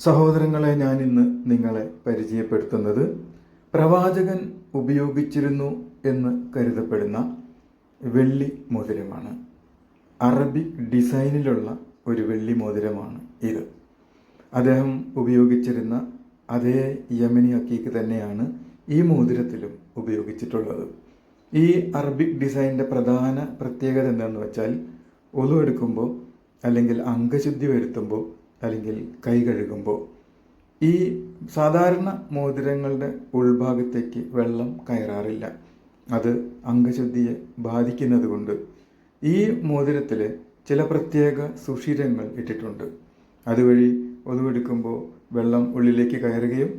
സഹോദരങ്ങളെ ഞാൻ ഇന്ന് നിങ്ങളെ പരിചയപ്പെടുത്തുന്നത് പ്രവാചകൻ ഉപയോഗിച്ചിരുന്നു എന്ന് കരുതപ്പെടുന്ന വെള്ളി മോതിരമാണ്. അറബിക് ഡിസൈനിലുള്ള ഒരു വെള്ളി മോതിരമാണ് ഇത്. അദ്ദേഹം ഉപയോഗിച്ചിരുന്ന അതേ യമനി അക്കീക്ക് തന്നെയാണ് ഈ മോതിരത്തിലും ഉപയോഗിച്ചിട്ടുള്ളത്. ഈ അറബിക് ഡിസൈനിന്റെ പ്രധാന പ്രത്യേകത എന്താണെന്ന് വെച്ചാൽ ഒതു എടുക്കുമ്പോൾ അല്ലെങ്കിൽ അംഗശുദ്ധി വരുത്തുമ്പോൾ അല്ലെങ്കിൽ കൈ കഴുകുമ്പോൾ ഈ സാധാരണ മോതിരങ്ങളുടെ ഉൾഭാഗത്തേക്ക് വെള്ളം കയറാറില്ല. അത് അംഗശുദ്ധിയെ ബാധിക്കുന്നത് കൊണ്ട് ഈ മോതിരത്തിൽ ചില പ്രത്യേക സുഷിരങ്ങൾ ഇട്ടിട്ടുണ്ട്. അതുവഴി ഒതുവെടുക്കുമ്പോൾ വെള്ളം ഉള്ളിലേക്ക് കയറുകയും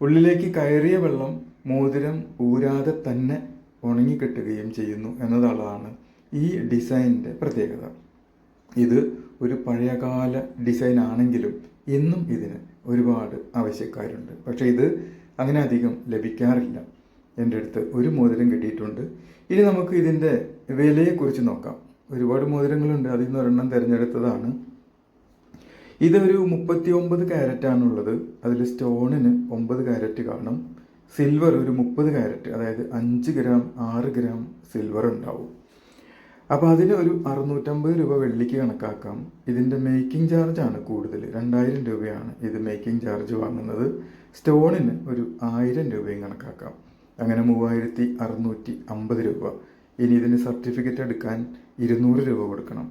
ഉള്ളിലേക്ക് കയറിയ വെള്ളം മോതിരം ഊരാതെ തന്നെ ഉണങ്ങിക്കെട്ടുകയും ചെയ്യുന്നു എന്നതാണ് ഈ ഡിസൈനിന്റെ പ്രത്യേകത. ഇത് ഒരു പഴയകാല ഡിസൈൻ ആണെങ്കിലും ഇന്നും ഇതിന് ഒരുപാട് ആവശ്യക്കാരുണ്ട്. പക്ഷേ ഇത് അങ്ങനെ അധികം ലഭിക്കാറില്ല. എന്റെ അടുത്ത് ഒരു മോതിരം കിട്ടിയിട്ടുണ്ട്. ഇനി നമുക്ക് ഇതിന്റെ വിലയെക്കുറിച്ച് നോക്കാം. ഒരുപാട് മോതിരങ്ങളുണ്ട്. അതിൽ നിന്ന് ഒരെണ്ണം തിരഞ്ഞെടുത്തതാണ്. ഇതൊരു മുപ്പത്തി ഒമ്പത് ക്യാരറ്റാണുള്ളത് അതിൽ സ്റ്റോണിന് ഒമ്പത് ക്യാരറ്റ് കാണും. സിൽവർ ഒരു മുപ്പത് ക്യാരറ്റ് അതായത് അഞ്ച് ഗ്രാം ആറ് ഗ്രാം സിൽവർ ഉണ്ടാവും. അപ്പോൾ അതിന് ഒരു അറുന്നൂറ്റമ്പത് രൂപ വെള്ളിക്ക് കണക്കാക്കാം. ഇതിന്റെ മേക്കിംഗ് ചാർജാണ് കൂടുതൽ. രണ്ടായിരം രൂപയാണ് ഇത് മേക്കിംഗ് ചാർജ് വാങ്ങുന്നത്. സ്റ്റോണിന് ഒരു ആയിരം രൂപയും കണക്കാക്കാം. അങ്ങനെ മൂവായിരത്തി അറുന്നൂറ്റി അമ്പത് രൂപ. ഇനി ഇതിന് സർട്ടിഫിക്കറ്റ് എടുക്കാൻ ഇരുന്നൂറ് രൂപ കൊടുക്കണം.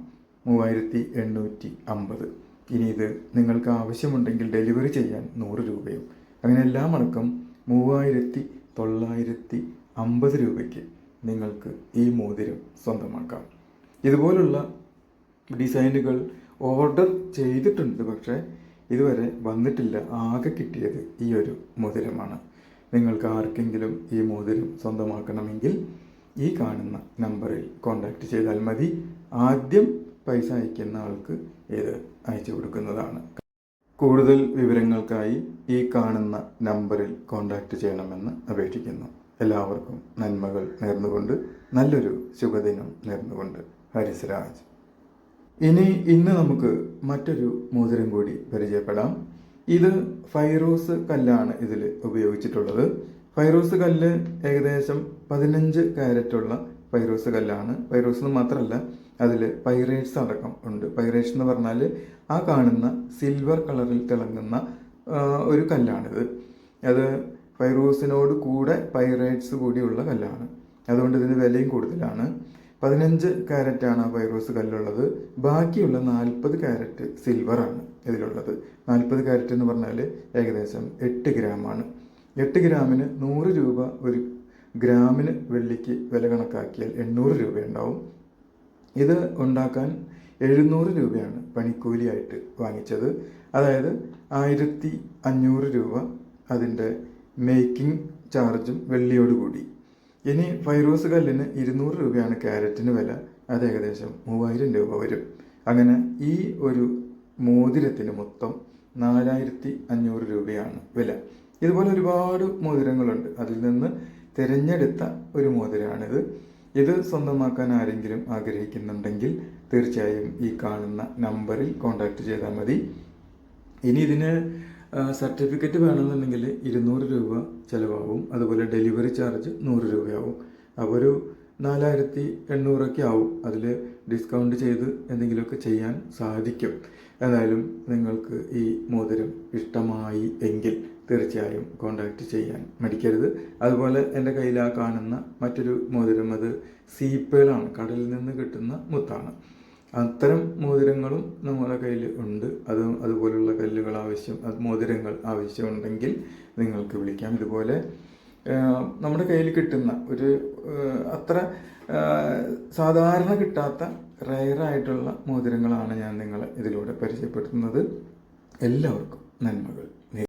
മൂവായിരത്തി എണ്ണൂറ്റി അമ്പത്. ഇനി ഇത് നിങ്ങൾക്ക് ആവശ്യമുണ്ടെങ്കിൽ ഡെലിവറി ചെയ്യാൻ നൂറ് രൂപയും. അങ്ങനെ എല്ലാം അടക്കം മൂവായിരത്തി തൊള്ളായിരത്തി അമ്പത് രൂപയ്ക്ക്. നിങ്ങൾക്ക് ഈ മോതിരം സ്വന്തമാക്കാം. ഇതുപോലുള്ള ഡിസൈനുകൾ ഓർഡർ ചെയ്തിട്ടുണ്ട് പക്ഷേ ഇതുവരെ വന്നിട്ടില്ല. ആകെ കിട്ടിയത് ഈ ഒരു മോതിരമാണ്. നിങ്ങൾക്ക് ആർക്കെങ്കിലും ഈ മോതിരം സ്വന്തമാക്കണമെങ്കിൽ ഈ കാണുന്ന നമ്പറിൽ കോൺടാക്റ്റ് ചെയ്താൽ മതി. ആദ്യം പൈസ അയക്കുന്ന ആൾക്ക് ഇത് അയച്ചു കൊടുക്കുന്നതാണ്. കൂടുതൽ വിവരങ്ങൾക്കായി ഈ കാണുന്ന നമ്പറിൽ കോൺടാക്റ്റ് ചെയ്യണമെന്ന് അപേക്ഷിക്കുന്നു. എല്ലാവർക്കും നന്മകൾ നേർന്നുകൊണ്ട് നല്ലൊരു ശുഭദിനം നേർന്നുകൊണ്ട്. ഹരിസ്രാജ് ഇനി ഇന്ന് നമുക്ക് മറ്റൊരു മോതിരം കൂടി പരിചയപ്പെടാം. ഇത് ഫൈറോസ് കല്ലാണ് ഇതിൽ ഉപയോഗിച്ചിട്ടുള്ളത്. ഫൈറോസ് കല്ല് ഏകദേശം പതിനഞ്ച് ക്യാരറ്റുള്ള ഫൈറോസ് കല്ലാണ്. ഫൈറോസ് എന്ന് മാത്രമല്ല അതിൽ പൈറേറ്റ്സ് അടക്കം ഉണ്ട്. പൈറേറ്റ്സ് എന്ന് പറഞ്ഞാൽ ആ കാണുന്ന സിൽവർ കളറിൽ തിളങ്ങുന്ന ഒരു കല്ലാണിത്. അത് ഫൈറോസിനോട് കൂടെ പൈറേറ്റ്സ് കൂടിയുള്ള കല്ലാണ്. അതുകൊണ്ട് ഇതിന് വിലയും കൂടുതലാണ്. പതിനഞ്ച് ക്യാരറ്റാണ് ആ ഫൈറോസ് കല്ലുള്ളത്. ബാക്കിയുള്ള നാൽപ്പത് ക്യാരറ്റ് സിൽവറാണ് ഇതിലുള്ളത്. നാൽപ്പത് ക്യാരറ്റ് എന്ന് പറഞ്ഞാൽ ഏകദേശം എട്ട് ഗ്രാമാണ്. എട്ട് ഗ്രാമിന് നൂറ് രൂപ ഒരു ഗ്രാമിന് വെള്ളിക്ക് വില കണക്കാക്കിയാൽ എണ്ണൂറ് രൂപയുണ്ടാവും. ഇത് ഉണ്ടാക്കാൻ എഴുന്നൂറ് രൂപയാണ് പണിക്കൂലിയായിട്ട് വാങ്ങിച്ചത്. അതായത് ആയിരത്തി അഞ്ഞൂറ് രൂപ അതിന്റെ മേക്കിംഗ് ചാർജും വെള്ളിയോടുകൂടി. ഇനി ഫൈറോസ് കല്ലിന് ഇരുന്നൂറ് രൂപയാണ് ക്യാരറ്റിന് വില. അത് ഏകദേശം മൂവായിരം രൂപ വരും. അങ്ങനെ ഈ ഒരു മോതിരത്തിന് മൊത്തം നാലായിരത്തി അഞ്ഞൂറ് രൂപയാണ് വില. ഇതുപോലെ ഒരുപാട് മോതിരങ്ങളുണ്ട്. അതിൽ നിന്ന് തിരഞ്ഞെടുത്ത ഒരു മോതിരമാണിത് ഇത് സ്വന്തമാക്കാൻ ആരെങ്കിലും ആഗ്രഹിക്കുന്നുണ്ടെങ്കിൽ തീർച്ചയായും ഈ കാണുന്ന നമ്പറിൽ കോൺടാക്റ്റ് ചെയ്താൽ മതി. ഇനി ഇതിന് സർട്ടിഫിക്കറ്റ് വേണമെന്നുണ്ടെങ്കിൽ ഇരുന്നൂറ് രൂപ ചിലവാകും. അതുപോലെ ഡെലിവറി ചാർജ് നൂറ് രൂപയാവും അപ്പോൾ ഒരു നാലായിരത്തി എണ്ണൂറൊക്കെ ആവും. അതിൽ ഡിസ്കൗണ്ട് ചെയ്ത് എന്തെങ്കിലുമൊക്കെ ചെയ്യാൻ സാധിക്കും. ഏതായാലും നിങ്ങൾക്ക് ഈ മോതിരം ഇഷ്ടമായി എങ്കിൽ തീർച്ചയായും കോണ്ടാക്റ്റ് ചെയ്യാൻ മടിക്കരുത്. അതുപോലെ എന്റെ കയ്യിൽ ആ കാണുന്ന മറ്റൊരു മോതിരം അത് സീപ്പേളാണ് കടലിൽ നിന്ന് കിട്ടുന്ന മുത്താണ്. അത്തരം മോതിരങ്ങളും നമ്മുടെ കയ്യിൽ ഉണ്ട്. അത് അതുപോലുള്ള കല്ലുകൾ ആവശ്യം മോതിരങ്ങൾ ആവശ്യമുണ്ടെങ്കിൽ നിങ്ങൾക്ക് വിളിക്കാം. ഇതുപോലെ നമ്മുടെ കയ്യിൽ കിട്ടുന്ന ഒരു അത്ര സാധാരണ കിട്ടാത്ത റയറായിട്ടുള്ള മോതിരങ്ങളാണ് ഞാൻ നിങ്ങളെ ഇതിലൂടെ പരിചയപ്പെടുത്തുന്നത്. എല്ലാവർക്കും നന്മകൾ.